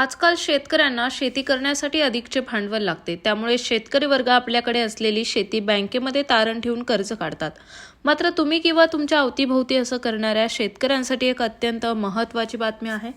आजकाल शेतकऱ्यांना शेती करण्यासाठी अधिकचे भांडवल लागते. त्यामुळे शेतकरी वर्ग आपल्याकडे असलेली शेती बँकेमध्ये तारण ठेवून कर्ज काढतात. मात्र तुम्ही किंवा तुमच्या अवतीभोवती असं करणाऱ्या शेतकऱ्यांसाठी एक अत्यंत महत्त्वाची बातमी आहे.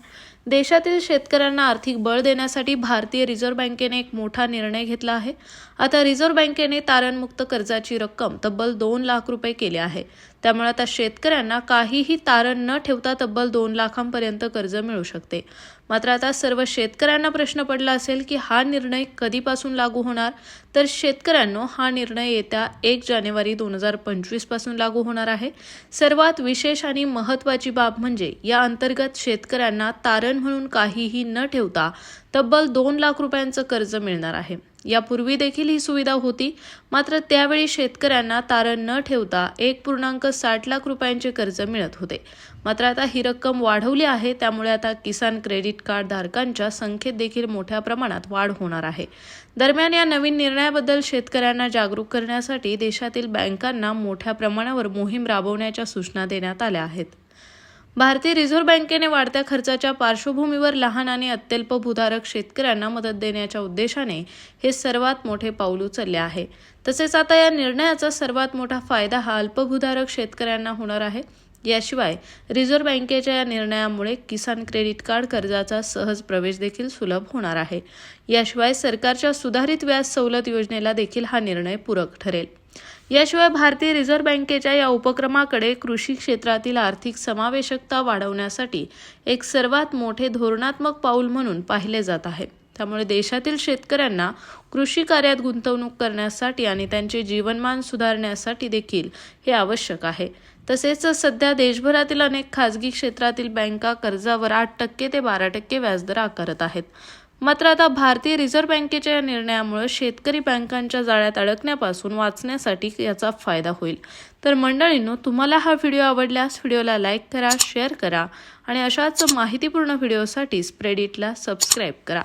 देशातील शेतकऱ्यांना आर्थिक बळ देण्यासाठी भारतीय रिझर्व्ह बँकेने एक मोठा निर्णय घेतला आहे. आता रिझर्व्ह बँकेने तारणमुक्त कर्जाची रक्कम तब्बल दोन लाख रुपये केली आहे. त्यामुळे आता शेतकऱ्यांना काहीही तारण न ठेवता तब्बल दोन लाखांपर्यंत कर्ज मिळू शकते. मात्र आता सर्व शेतकऱ्यांना प्रश्न पडला असेल की हा निर्णय कधीपासून लागू होणार? तर शेतकऱ्यांनो हा निर्णय येत्या एक जानेवारी दोन हजार पंचवीसपासून लागू होणार आहे. सर्वात विशेष आणि महत्त्वाची बाब म्हणजे या अंतर्गत शेतकऱ्यांना तारण म्हणून काहीही न ठेवता तब्बल दोन लाख रुपयांचं कर्ज मिळणार आहे. यापूर्वी देखील ही सुविधा होती. मात्र त्यावेळी शेतकऱ्यांना तारण न ठेवता एक पूर्णांक साठ लाख रुपयांचे कर्ज मिळत होते. मात्र आता ही रक्कम वाढवली आहे त्यामुळे आता किसान क्रेडिट कार्ड धारकांच्या संख्येत देखील मोठ्या प्रमाणात वाढ होणार आहे. दरम्यान या नवीन निर्णयाबद्दल शेतकऱ्यांना जागरूक करण्यासाठी देशातील बँकांना मोठ्या प्रमाणावर मोहीम राबवण्याच्या सूचना देण्यात आल्या आहेत. भारतीय रिझर्व्ह बँकेने वाढत्या खर्चाच्या पार्श्वभूमीवर लहान आणि अत्यल्प भूधारक शेतकऱ्यांना मदत देण्याच्या उद्देशाने हे सर्वात मोठे पाऊल उचलले आहे. तसेच आता या निर्णयाचा सर्वात मोठा फायदा हा अल्पभूधारक शेतकऱ्यांना होणार आहे. याशिवाय रिझर्व्ह बँकेच्या या निर्णयामुळे किसान क्रेडिट कार्ड कर्जाचा सहज प्रवेश देखील सुलभ होणार आहे. याशिवाय सरकारच्या सुधारित व्याज सवलत योजनेला देखील हा निर्णय पूरक ठरेल. याशिवाय भारतीय रिझर्व्ह बँकेच्या या उपक्रमाकडे कृषी क्षेत्रातील आर्थिक समावेशकता वाढवण्यासाठी एक सर्वात मोठे धोरणात्मक पाऊल म्हणून पाहिले जात आहे. त्यामुळे देशातील शेतकऱ्यांना कृषी कार्यात गुंतवणूक करण्यासाठी आणि त्यांचे जीवनमान सुधारण्यासाठी देखील हे आवश्यक आहे. तसेच सध्या देशभरातील अनेक खाजगी क्षेत्रातील बँका कर्जावर आठ टक्के ते बारा टक्के व्याजदर आकारत आहेत. मात्र आता भारतीय रिझर्व्ह बँकेच्या या निर्णयामुळे शेतकरी बँकांच्या जाळ्यात अडकण्यापासून वाचण्यासाठी याचा फायदा होईल. तर मंडळींनो तुम्हाला हा व्हिडिओ आवडल्यास व्हिडिओला लाईक करा शेअर करा आणि अशाच माहितीपूर्ण व्हिडिओसाठी स्प्रेडिटला सबस्क्राईब करा.